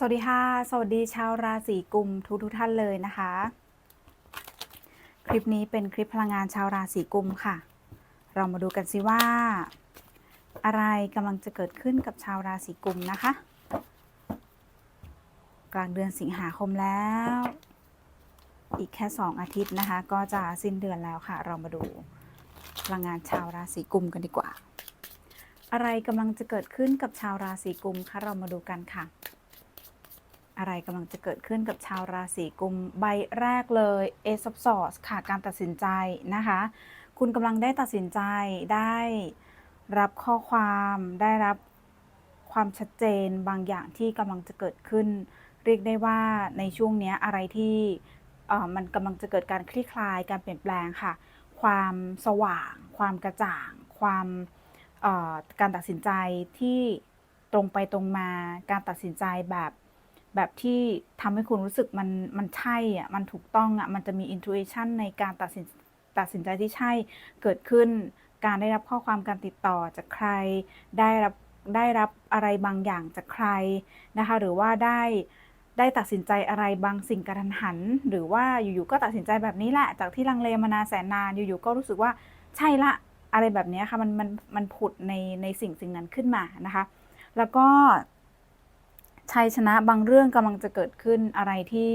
สวัสดีค่ะ สวัสดีชาวราศีกุมทุกทุกท่านเลยนะคะ คลิปนี้เป็นคลิปพลังงานชาวราศีกุมค่ะ เรามาดูกันสิว่า อะไรกำลังจะเกิดขึ้นกับชาวราศีกุมนะคะ กลางเดือนสิงหาคมแล้ว อีกแค่ 2 อาทิตย์นะคะ ก็จะสิ้นเดือนแล้วค่ะ เรามาดูพลังงานชาวราศีกุมกันดีกว่า อะไรกำลังจะเกิดขึ้นกับชาวราศีกุมคะเรามาดูกันค่ะ อะไรกำลังจะเกิดขึ้นกับชาวราศีกุมใบแรกเลย Ace of Swords ค่ะการตัดสินใจนะคะ คุณกำลังได้ตัดสินใจได้รับข้อความได้รับความชัดเจนบางอย่างที่กำลังจะเกิดขึ้น เรียกได้ว่าในช่วงนี้อะไรที่มันกำลังจะเกิดการคลี่คลายการเปลี่ยนแปลงค่ะ ความสว่าง ความกระจ่าง ความการตัดสินใจที่ตรงไปตรงมา การตัดสินใจแบบ แบบที่ทำให้คุณรู้สึกมันมันใช่อะมันถูกต้องอะมันจะมี intuition ในการตัดสินตัดสินใจที่ใช่เกิดขึ้น การได้รับข้อความการติดต่อจากใคร ได้รับได้รับอะไรบางอย่างจากใครนะคะ หรือว่าได้ได้ตัดสินใจอะไรบางสิ่งกระทันหัน หรือว่าอยู่ๆก็ตัดสินใจแบบนี้แหละ จากที่ลังเลมานานแสนนานอยู่ๆก็รู้สึกว่าใช่ละอะไรแบบนี้ค่ะมันมันมันผุดในในสิ่งสิ่งนั้นขึ้นมานะคะ แล้วก็ ชัยชนะบางเรื่องกำลังจะเกิดขึ้นอะไรที่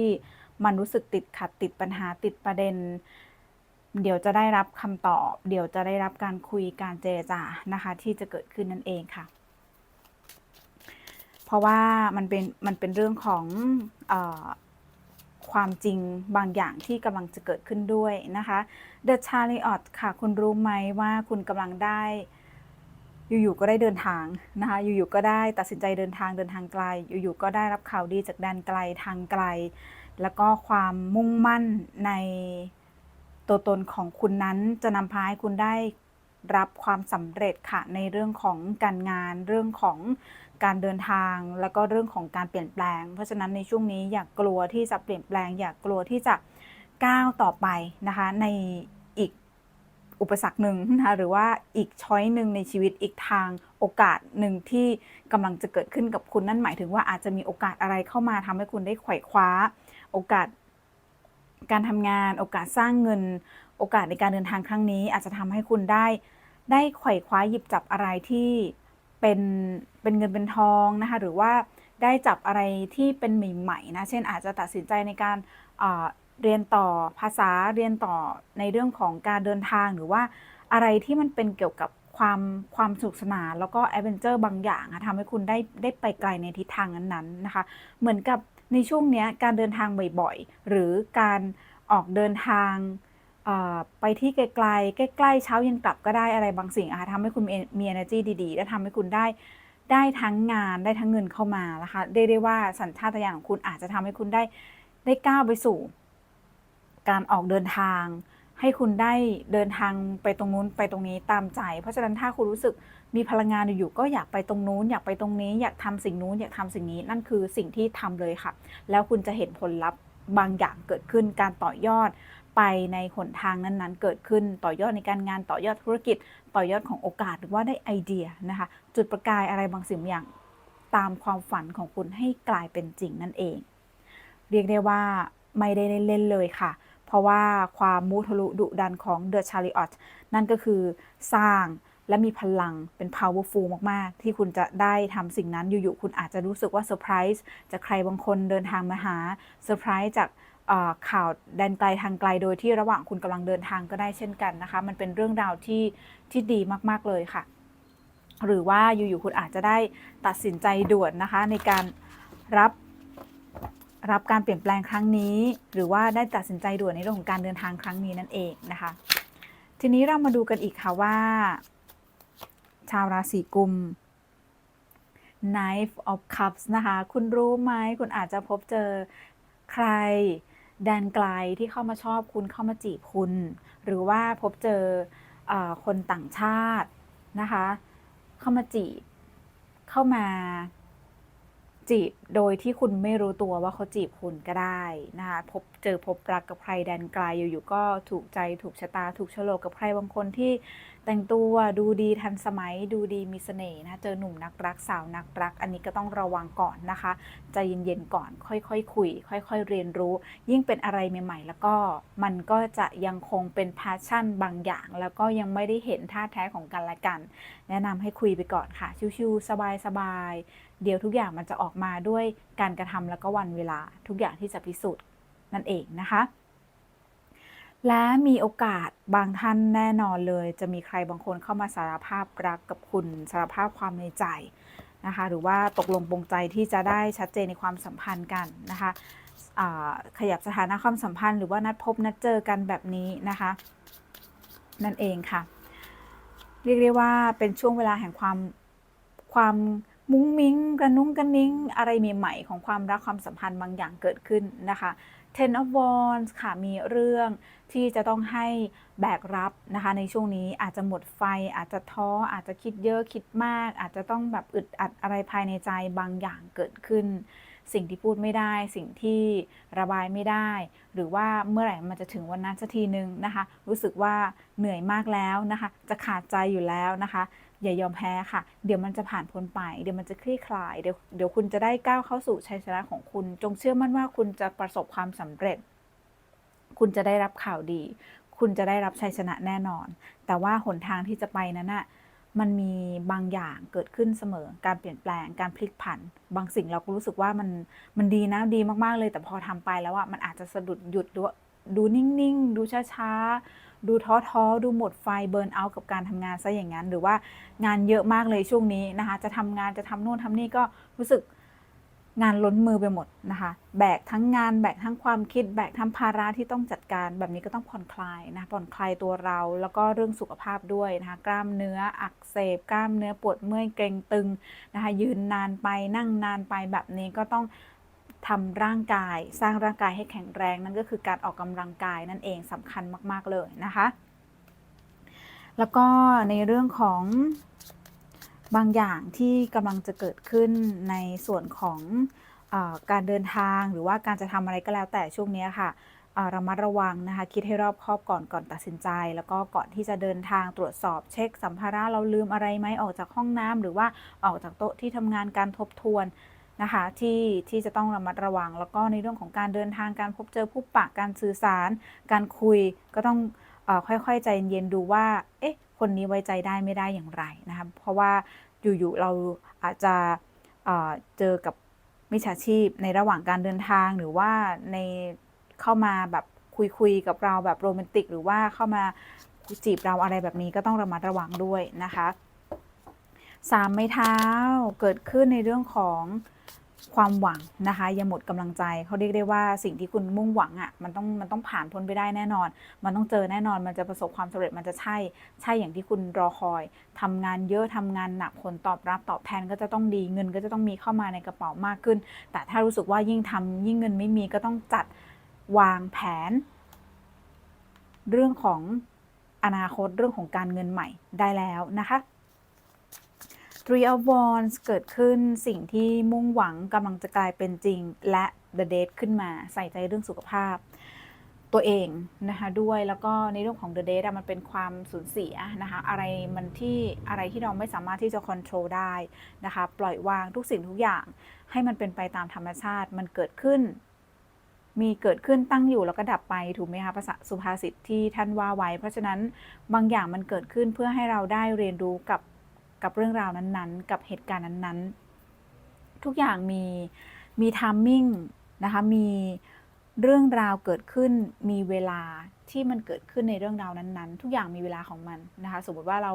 มันรู้สึกติดขัดติดปัญหาติดประเด็น เดี๋ยวจะได้รับคำตอบ เดี๋ยวจะได้รับการคุยการเจรจานะคะ ที่จะเกิดขึ้นนั่นเองค่ะ เพราะว่ามันเป็นมันเป็นเรื่องของอความจริงบางอย่างที่กำลังจะเกิดขึ้นด้วยนะคะ The Chariot ค่ะ คุณรู้ไหมว่าคุณกำลังได้ อยู่ๆก็ได้เดินทางนะคะอยู่ๆก็ได้ตัดสินใจเดินทางเดินทางไกล อยู่ๆก็ได้รับข่าวดีจากแดนไกลทางไกล แล้วก็ความมุ่งมั่นในตัวตนของคุณนั้นจะนำพาให้คุณได้รับความสำเร็จค่ะในเรื่องของการงาน เรื่องของการเดินทาง แล้วก็เรื่องของการเปลี่ยนแปลง เพราะฉะนั้นในช่วงนี้อย่ากกลัวที่จะเปลี่ยนแปลง อย่ากกลัวที่จะก้าวต่อไปนะคะใน อุปสรรคหนึ่งนะคะหรือว่าอีกช้อยหนึ่งในชีวิตอีกทางโอกาสหนึ่งที่กำลังจะเกิดขึ้นกับคุณนั่นหมายถึงว่าอาจจะมีโอกาสอะไรเข้ามาทำให้คุณได้ไขว่คว้า โอกาสการทำงาน โอกาสสร้างเงิน โอกาสในการเดินทางครั้งนี้ อาจจะทำให้คุณได้ได้ไขว่คว้าหยิบจับอะไรที่เป็นเป็นเงินเป็นทองนะคะหรือว่าได้จับอะไรที่เป็นใหม่ๆนะเช่นอาจจะตัดสินใจในการ เรียนต่อภาษาเรียนต่อในเรื่องของการเดินทางหรือว่าอะไรที่มันเป็นเกี่ยวกับความความสนุกสนานแล้วก็แอดเวนเจอร์บางอย่างอะทำให้คุณได้ได้ไปไกลในทิศทางนั้นๆนะคะ เหมือนกับในช่วงนี้การเดินทางบ่อยๆ หรือการออกเดินทางไปที่ไกลๆ ใกล้ๆ เช้าเย็นกลับก็ได้อะไรบางสิ่งอะทำให้คุณมีมี energy ดีๆ และทำให้คุณได้ได้ทั้งงานได้ทั้งเงินเข้ามานะคะเรียกได้ว่าสัญชาตญาณของคุณอาจจะทำให้คุณได้ได้ก้าวไปสู่ การออกเดินทาง ให้คุณได้เดินทางไปตรงนู้นไปตรงนี้ตามใจ เพราะฉะนั้นถ้าคุณรู้สึกมีพลังงานอยู่ก็อยากไปตรงนู้นอยากไปตรงนี้ อยากทำสิ่งนู้นอยากทำสิ่งนี้นั่นคือสิ่งที่ทำเลยค่ะ แล้วคุณจะเห็นผลลัพธ์บางอย่างเกิดขึ้นการต่อยอดไปในหนทางนั้นๆ เกิดขึ้นต่อยอดในการงานต่อยอดธุรกิจ ต่อยอดของโอกาสหรือว่าได้ไอเดียนะคะ จุดประกายอะไรบางสิ่งอย่างตามความฝันของคุณให้กลายเป็นจริงนั่นเอง เรียกได้ว่าไม่ได้เล่นเลยค่ะ ราะว่าความมุทะลุดุดันของ The Chariot นั่นก็คือสร้างและมีพลังเป็น powerful มาก ๆ ที่คุณจะได้ทำสิ่งนั้นอยู่ ๆ คุณอาจจะรู้สึกว่าเซอร์ไพรส์จากใครบางคนเดินทางมาหาเซอร์ไพรส์จากข่าวแดนไกลทางไกลโดยที่ระหว่างคุณกำลังเดินทางก็ได้เช่นกันนะคะ มันเป็นเรื่องราวที่ที่ดีมาก ๆ เลยค่ะ หรือว่าอยู่ ๆ คุณอาจจะได้ตัดสินใจด่วนนะคะในการรับ รับการเปลี่ยนแปลงครั้งนี้ หรือว่าได้ตัดสินใจด่วนในเรื่องของการเดินทางครั้งนี้นั่นเองนะคะ ทีนี้เรามาดูกันอีกค่ะว่า ชาวราศีกุม Knife of Cups นะคะ คุณรู้ไหมคุณอาจจะพบเจอใครแดนไกลที่เข้ามาชอบคุณเข้ามาจีบคุณ หรือว่าพบเจออคนต่างชาตินะคะ เข้ามาจีบเข้ามา จีบโดยที่คุณไม่รู้ตัวว่าเขาจีบคุณก็ได้นะคะพบเจอพบรักกับใครแดนไกลอยู่ๆก็ถูกใจถูกชะตา ถูกชะโลกกับใครบางคนที่แต่งตัวดูดีทันสมัยดูดีมีเสน่ห์นะเจอหนุ่มนักรักสาวนักรัก อันนี้ก็ต้องระวังก่อนนะคะใจเย็นๆก่อนค่อยๆคคุย ค่อย ๆ เรียนรู้ ยิ่งเป็นอะไรใหม่ ๆ แล้วก็มันก็จะยังคงเป็น passion บางอย่าง แล้วก็ยังไม่ได้เห็นท่าแท้ของกันและกัน แนะนำให้คุยไปก่อนค่ะชิวๆสบายๆ เดี๋ยวทุกอย่างมันจะออกมาด้วยการกระทำแล้วก็วันเวลาทุกอย่างที่จะพิสูจน์นั่นเองนะคะ และมีโอกาสบางท่านแน่นอนเลย จะมีใครบางคนเข้ามาสารภาพรักกับคุณสารภาพความในใจนะคะหรือว่าตกลงปรงใจที่จะได้ชัดเจนในความสัมพันธ์กันนะคะขยับสถานะความสัมพันธ์หรือว่านัดพบนัดเจอกันแบบนี้นะคะ นั่นเองค่ะ เรียกได้ว่าเป็นช่วงเวลาแห่งความความ มุ้งมิ้งกระนุ้งกระนิ้งอะไรใหม่ๆของความรักความสัมพันธ์บางอย่างเกิดขึ้นนะคะ Ten of Wands ค่ะมีเรื่องที่จะต้องให้แบกรับนะคะ ในช่วงนี้อาจจะหมดไฟ อาจจะท้ออาจจะคิดเยอะคิดมาก อาจจะต้องแบบอึดอัดอะไรภายในใจบางอย่างเกิดขึ้น สิ่งที่พูดไม่ได้ สิ่งที่ระบายไม่ได้ หรือว่าเมื่อไหร่มันจะถึงวันนั้นสักทีนึงนะคะ รู้สึกว่าเหนื่อยมากแล้วนะคะ จะขาดใจอยู่แล้วนะคะอย่ายอมแพ้ค่ะ เดี๋ยวมันจะผ่านพ้นไป เดี๋ยวมันจะคลี่คลาย เดี๋ยวเดี๋ยวคุณจะได้ก้าวเข้าสู่ชัยชนะของคุณ จงเชื่อมั่นว่าคุณจะประสบความสำเร็จ คุณจะได้รับข่าวดี คุณจะได้รับชัยชนะแน่นอน แต่ว่าหนทางที่จะไปนั้นน่ะ มันมีบางอย่างเกิดขึ้นเสมอ การเปลี่ยนแปลง การพลิกผัน บางสิ่งเราก็รู้สึกว่ามันมันดีนะดีมากๆเลย แต่พอทำไปแล้วอะมันอาจจะสะดุดหยุดดูดูนิ่งๆ ดูช้าๆ ดูท้อๆ ดูหมดไฟเบิร์นเอาท์กับการทำงานซะอย่างนั้น หรือว่างานเยอะมากเลยช่วงนี้นะคะ จะทำงานจะทำนู่นทำนี่ก็รู้สึก งานล้นมือไปหมดนะคะ แบกทั้งงาน แบกทั้งความคิด แบกทั้งภาระที่ต้องจัดการ แบบนี้ก็ต้องผ่อนคลายนะ ผ่อนคลายตัวเรา แล้วก็เรื่องสุขภาพด้วยนะคะ กล้ามเนื้ออักเสบ กล้ามเนื้อปวดเมื่อยเกร็งตึงนะคะ ยืนนานไป นั่งนานไป แบบนี้ก็ต้องทำร่างกาย สร้างร่างกายให้แข็งแรง นั่นก็คือการออกกำลังกายนั่นเองสำคัญมาก ๆ เลยนะคะ แล้วก็ในเรื่องของ บางอย่างที่กำลังจะเกิดขึ้นในส่วนของอการเดินทางหรือว่าการจะทำอะไรก็แล้วแต่ช่วงนี้ค่ะอ่าระมัดระวังนะคะคิดให้รอบคอบก่อนก่อนตัดสินใจ แล้วก็ก่อนที่จะเดินทางตรวจสอบเช็คสัมภาระเราลืมอะไรไหมออกจากห้องน้ำหรือว่าออกจากโต๊ะที่ทำงานการทบทวนนะคะที่ที่จะต้องระมัดระวัง แล้วก็ในเรื่องของการเดินทางการพบเจอผู้ปะการสื่อสาร การคุยก็ต้องออค่อยๆ ใจเย็นๆดูว่าเอ๊ะ คนนี้ไว้ใจได้ไม่ได้อย่างไรนะคะเพราะว่าอยู่ๆเราอาจจะเจอกับมิจฉาชีพในระหว่างการเดินทางหรือว่าในเข้ามาแบบคุยๆกับเราแบบโรแมนติก หรือว่าเข้ามาจีบเราอะไรแบบนี้ก็ต้องระมัดระวังด้วยนะคะสามไม้เท้าเกิดขึ้นในเรื่องของ ความหวังนะคะอย่าหมดกำลังใจเขาเรียกได้ว่าสิ่งที่คุณมุ่งหวังอะ่ะมันต้องมันต้องผ่านพ้นไปได้แน่นอน มันต้องเจอแน่นอนมันจะประสบความสำเร็จมันจะใช่ ใช่อย่างที่คุณรอคอยทำงานเยอะทำงานหนักผลตอบรับตอบแทนก็จะต้องดีเงินก็จะต้องมีเข้ามาในกระเป๋ามากขึ้น แต่ถ้ารู้สึกว่ายิ่งทำยิ่งเงินไม่มีก็ต้องจัดวางแผน เรื่องของอนาคตเรื่องของการเงินใหม่ได้แล้วนะคะ Three of Wands เกิดขึ้นสิ่งที่มุ่งหวังกำลังจะกลายเป็นจริง และ The Date ขึ้นมาใส่ใจเรื่องสุขภาพ ตัวเองนะคะด้วยแล้วก็ในเรื่องของ The Date อะมันเป็นความสูญเสียนะคะอะไรมันที่อะไรที่เราไม่สามารถที่จะควบคุมได้นะคะปล่อยวางทุกสิ่งทุกอย่างให้มันเป็นไปตามธรรมชาติมันเกิดขึ้น มีเกิดขึ้นตั้งอยู่แล้วก็ดับไปถูกไหมคะภาษาสุภาษิตที่ท่านว่าไว้ เพราะฉะนั้นบางอย่างมันเกิดขึ้นเพื่อให้เราได้เรียนรู้กับ กับเรื่องราวนั้นๆ กับเหตุการณ์นั้นๆ ทุกอย่างมีมีทามมิ่งนะคะมีเรื่องราวเกิดขึ้นมีเวลาที่มันเกิดขึ้นในเรื่องราวนั้นๆ ทุกอย่างมีเวลาของมันนะคะสมมติว่าเรา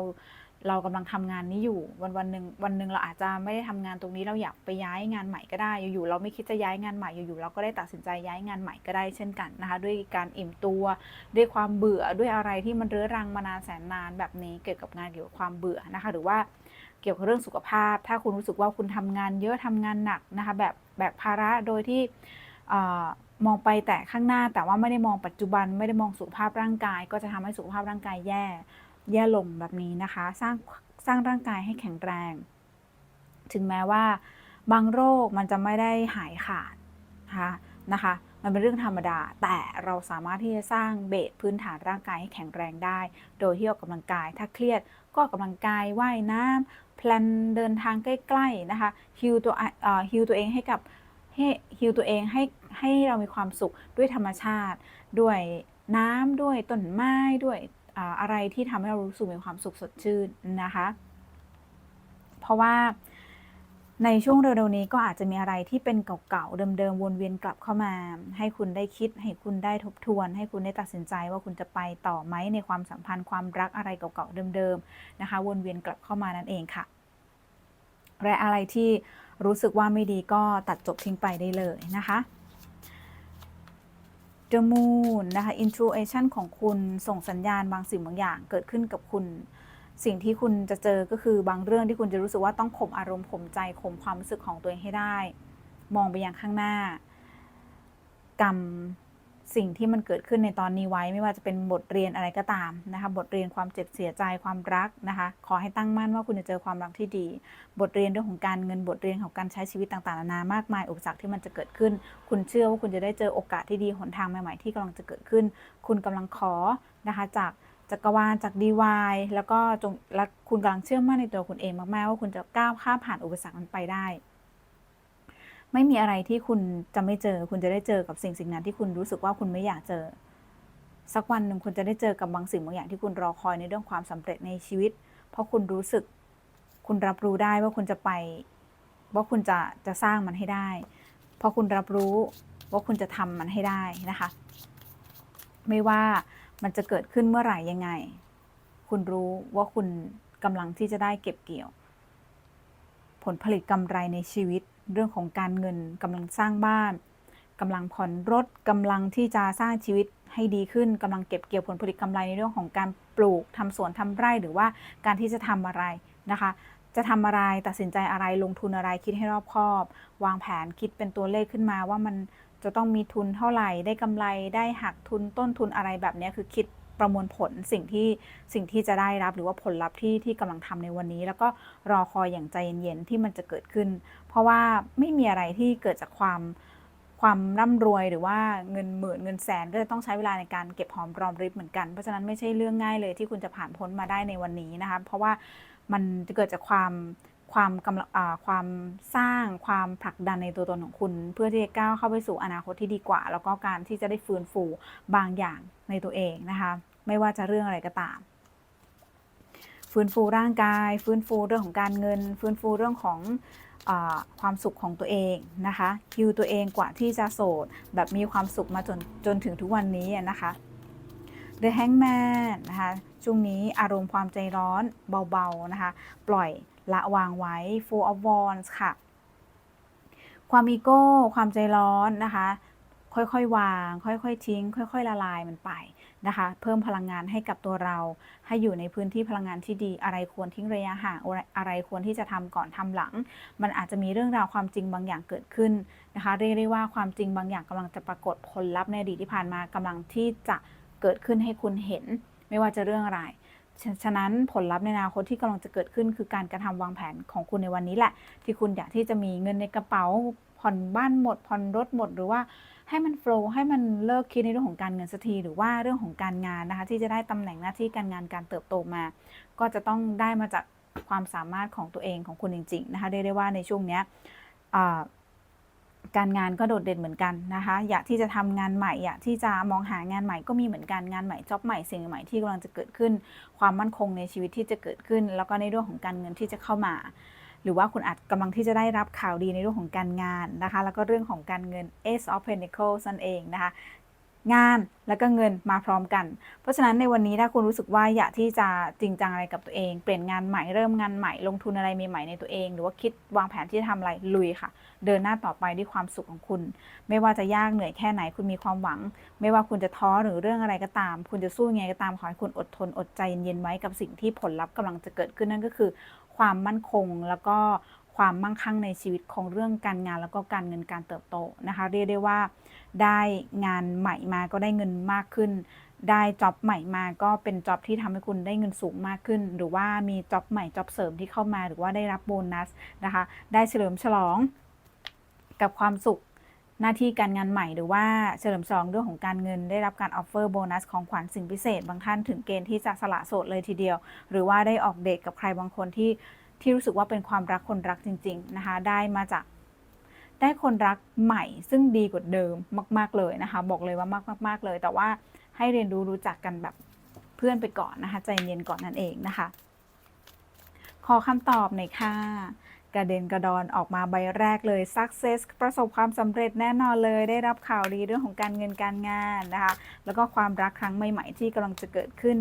เรากำลังทำงานนี้อยู่วันวันหนึ่งวันหนึ่งเราอาจจะไม่ได้ทำงานตรงนี้เราอยากไปย้ายงานใหม่ก็ได้อยู่ๆเราไม่คิดจะย้ายงานใหม่อยู่ๆเราก็ได้ตัดสินใจย้ายงานใหม่ก็ได้เช่นกันนะคะ ด้วยการอิ่มตัวด้วยความเบื่อด้วยอะไรที่มันเรื้อรังมานานแสนนานแบบนี้เกี่ยวกับงานเกี่ยวกับความเบื่อนะคะ หรือว่าเกี่ยวกับเรื่องสุขภาพ ถ้าคุณรู้สึกว่าคุณทำงานเยอะทำงานหนักนะคะแบบแบบภาระโดยที่มองไปแต่ข้างหน้าแต่ว่าไม่ได้มองปัจจุบันไม่ได้มองสุขภาพร่างกาย ก็จะทำให้สุขภาพร่างกายแย่ แย่ลงแบบนี้นะคะ สร้างสร้างร่างกายให้แข็งแรง ถึงแม้ว่าบางโรคมันจะไม่ได้หายขาดนะคะนะคะมันเป็นเรื่องธรรมดา แต่เราสามารถที่จะสร้างเบสพื้นฐานร่างกายให้แข็งแรงได้ โดยที่ออกกำลังกาย ถ้าเครียดก็ออกกำลังกายว่ายน้ำแพลนเดินทางใกล้ๆนะคะฮิวตัวฮิวตัวเองให้กับฮิวตัวเองให้ให้เรามีความสุขด้วยธรรมชาติ ด้วยน้ำด้วยต้นไม้ด้วย อะไรที่ทำให้เรารู้สึกมีความสุขสดชื่นนะคะ เพราะว่าในช่วงเร็วๆนี้ก็อาจจะมีอะไรที่เป็นเก่าๆเดิมๆวนเวียนกลับเข้ามา ให้คุณได้คิด ให้คุณได้ทบทวน ให้คุณได้ตัดสินใจว่าคุณจะไปต่อไหมในความสัมพันธ์ความรักอะไรเก่าๆเดิมๆนะคะ วนเวียนกลับเข้ามานั่นเองค่ะและอะไรที่รู้สึกว่าไม่ดีก็ตัดจบทิ้งไปได้เลยนะคะ The Moon นะคะ Intuition ของคุณส่งสัญญาณบางสิ่งบางอย่างเกิดขึ้นกับคุณ สิ่งที่คุณจะเจอก็คือบางเรื่องที่คุณจะรู้สึกว่าต้องข่มอารมณ์ข่มใจข่มความรู้สึกของตัวเองให้ได้ มองไปยังข้างหน้ากรรม สิ่งที่มันเกิดขึ้นในตอนนี้ไว้ไม่ว่าจะเป็นบทเรียนอะไรก็ตามนะคะบทเรียนความเจ็บเสียใจความรักนะคะ ขอให้ตั้งมั่นว่าคุณจะเจอความรักที่ดี บทเรียนเรื่องของการเงินบทเรียนของการใช้ชีวิตต่างๆนานามากมายอุปสรรคที่มันจะเกิดขึ้น คุณเชื่อว่าคุณจะได้เจอโอกาสที่ดีหนทางใหม่ๆที่กำลังจะเกิดขึ้น คุณกำลังขอนะคะจากจักรวาลจากดีวายแล้วก็จงและคุณกำลังเชื่อมั่นในตัวคุณเองมากๆว่าคุณจะก้าวข้ามผ่านอุปสรรคนั้นไปได้ ไม่มีอะไรที่คุณจะไม่เจอ คุณจะได้เจอกับสิ่งสิ่งนั้นที่คุณรู้สึกว่าคุณไม่อยากเจอ สักวันหนึ่งคุณจะได้เจอกับบางสิ่งบางอย่างที่คุณรอคอยในเรื่องความสำเร็จในชีวิต เพราะคุณรู้สึก คุณรับรู้ได้ว่าคุณจะไป ว่าคุณจะจะสร้างมันให้ได้ เพราะคุณรับรู้ว่าคุณจะทำมันให้ได้นะคะ ไม่ว่ามันจะเกิดขึ้นเมื่อไหร่ยังไง คุณรู้ว่าคุณกำลังที่จะได้เก็บเกี่ยว ผลผลิตกำไรในชีวิต เรื่องของการเงินกำลังสร้างบ้านกำลังผ่อนรถกำลังที่จะสร้างชีวิตให้ดีขึ้นกำลังเก็บเกี่ยวผลผลิตกำไรในเรื่องของการปลูกทำสวนทำไร่หรือว่าการที่จะทำอะไรนะคะ จะทำอะไรตัดสินใจอะไรลงทุนอะไรคิดให้รอบคอบ วางแผนคิดเป็นตัวเลขขึ้นมาว่ามันจะต้องมีทุนเท่าไหร่ได้กำไรได้หักทุนต้นทุนอะไรแบบนี้คือคิดประมวลผลสิ่งที่สิ่งที่จะได้รับหรือว่าผลลัพธ์ที่ที่กำลังทำในวันนี้ แล้วก็รอคอยอย่างใจเย็นๆที่มันจะเกิดขึ้น ราะว่าไม่มีอะไรที่เกิดจากความความร่ำรวยหรือว่าเงินหมื่นเงินแสนก็จะต้องใช้เวลาในการเก็บหอมรอมริบเหมือนกัน เพราะฉะนั้นไม่ใช่เรื่องง่ายเลยที่คุณจะผ่านพ้นมาได้ในวันนี้นะคะเพราะว่ามันจะเกิดจากความความกำลังความสร้างความผลักดันในตัวตนของคุณ เพื่อที่จะก้าวเข้าไปสู่อนาคตที่ดีกว่า แล้วก็การที่จะได้ฟื้นฟูบางอย่างในตัวเองนะคะไม่ว่าจะเรื่องอะไรก็ตาม ฟื้นฟูร่างกาย ฟื้นฟูเรื่องของการเงิน ฟื้นฟูเรื่องของ ความสุขของตัวเองนะคะคิวตัวเองกว่าที่จะโสด แบบมีความสุขมาจนจนถึงทุกวันนี้นะคะ The Hangman นะคะช่วงนี้อารมณ์ความใจร้อนเบาๆนะคะ ปล่อยละวางไว้ Full of Wands ค่ะ ความอีโก้ ความใจร้อนนะคะ ค่อยๆ วาง ค่อยๆ ทิ้ง ค่อย ๆ ละลายมันไป นะคะ เพิ่มพลังงานให้กับตัวเรา ให้อยู่ในพื้นที่พลังงานที่ดี อะไรควรทิ้งระยะห่าง อะไรควรที่จะทำก่อนทำหลัง มันอาจจะมีเรื่องราวความจริงบางอย่างเกิดขึ้นนะคะ เรียกได้ว่าความจริงบางอย่างกำลังจะปรากฏผลลัพธ์ในอดีตที่ผ่านมากำลังที่จะเกิดขึ้นให้คุณเห็น ไม่ว่าจะเรื่องอะไรฉะนั้นผลลัพธ์ในอนาคตที่กำลังจะเกิดขึ้นคือการกระทำวางแผนของคุณในวันนี้แหละ ที่คุณอยากที่จะมีเงินในกระเป๋าผ่อนบ้านหมดผ่อนรถหมดหรือว่า ให้มันโฟล์ให้มันเลิกคิดในเรื่องของการเงินสักทีหรือว่าเรื่องของการงานนะคะ ที่จะได้ตำแหน่งหน้าที่การงานการเติบโตมา ก็จะต้องได้มาจากความสามารถของตัวเองของคุณจริง ๆ นะคะเรียกได้ว่าในช่วงนี้การงานก็โดดเด่นเหมือนกันนะคะ อยากที่จะทำงานใหม่ อยากที่จะมองหางานใหม่ก็มีเหมือนกันงานใหม่จ็อบใหม่สิ่งใหม่ที่กำลังจะเกิดขึ้น ความมั่นคงในชีวิตที่จะเกิดขึ้น แล้วก็ในเรื่องของการเงินที่จะเข้ามา หรือว่าคุณอาจกำลังที่จะได้รับข่าวดีในเรื่องของการงานนะคะ แล้วก็เรื่องของการเงิน Ace of Pentacles นั่นเองนะคะ งานแล้วก็เงินมาพร้อมกัน เพราะฉะนั้นในวันนี้ถ้าคุณรู้สึกว่าอยากที่จะจริงจังอะไรกับตัวเอง เปลี่ยนงานใหม่เริ่มงานใหม่ลงทุนอะไรใหม่ๆในตัวเอง หรือว่าคิดวางแผนที่จะทำอะไรลุยค่ะ เดินหน้าต่อไปด้วยความสุขของคุณ ไม่ว่าจะยากเหนื่อยแค่ไหนคุณมีความหวัง ไม่ว่าคุณจะท้อหรือเรื่องอะไรก็ตาม คุณจะสู้ยังไงก็ตามขอให้คุณอดทนอดใจเย็นๆไว้กับสิ่งที่ผลลัพธ์กำลังจะเกิดขึ้นนั่นก็คือ ความมั่นคงแล้วก็ความมั่งคั่งในชีวิตของเรื่องการงานแล้วก็การเงินการเติบโตนะคะ เรียกได้ว่า ได้งานใหม่มาก็ได้เงินมากขึ้น ได้จ็อบใหม่มาก็เป็นจ็อบที่ทำให้คุณได้เงินสูงมากขึ้น หรือว่ามีจ็อบใหม่จ็อบเสริมที่เข้ามาหรือว่าได้รับโบนัสนะคะ ได้เฉลิมฉลองกับความสุขหน้าที่การงานใหม่หรือว่าเฉลิมฉลองเรื่องของการเงิน ได้รับการออฟเฟอร์โบนัสของขวัญสิ่งพิเศษ บางท่านถึงเกณฑ์ที่จะสละโสดเลยทีเดียว หรือว่าได้ออกเดทกับใครบางคนที่ที่รู้สึกว่าเป็นความรักคนรักจริง ๆ นะคะ ได้มาจาก ได้คนรักใหม่ซึ่งดีกว่าเดิมมาก ๆเลยนะคะ บอกเลยว่ามากมากๆเลย แต่ว่าให้เรียนรู้รู้จักกันแบบเพื่อนไปก่อนนะคะ ใจเย็นก่อนนั่นเองนะคะ ขอคำตอบหน่อยค่ะ กระเด็นกระดอนออกมาใบแรกเลย success ประสบความสำเร็จแน่นอนเลย ได้รับข่าวดีเรื่องของการเงินการงานนะคะ แล้วก็ความรักครั้งใหม่ๆที่กำลังจะเกิดขึ้น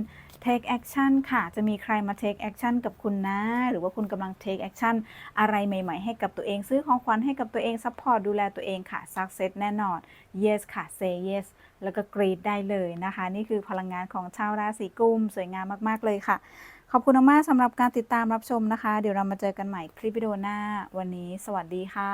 take action ค่ะ จะมีใครมา take action กับคุณนะ หรือว่าคุณกำลัง take action อะไรใหม่ ๆ ให้กับตัวเอง ซื้อของขวัญให้กับตัวเอง support ดูแลตัวเองค่ะ success แน่นอน yes ค่ะ say yes แล้วก็ greet ได้เลยนะคะ นี่คือพลังงานของชาวราศีกุม สวยงามมากๆเลยค่ะ ขอบคุณมากสำหรับการติดตามรับชมนะคะ เดี๋ยวเรามาเจอกันใหม่คลิปวิดีโอหน้า วันนี้สวัสดีค่ะ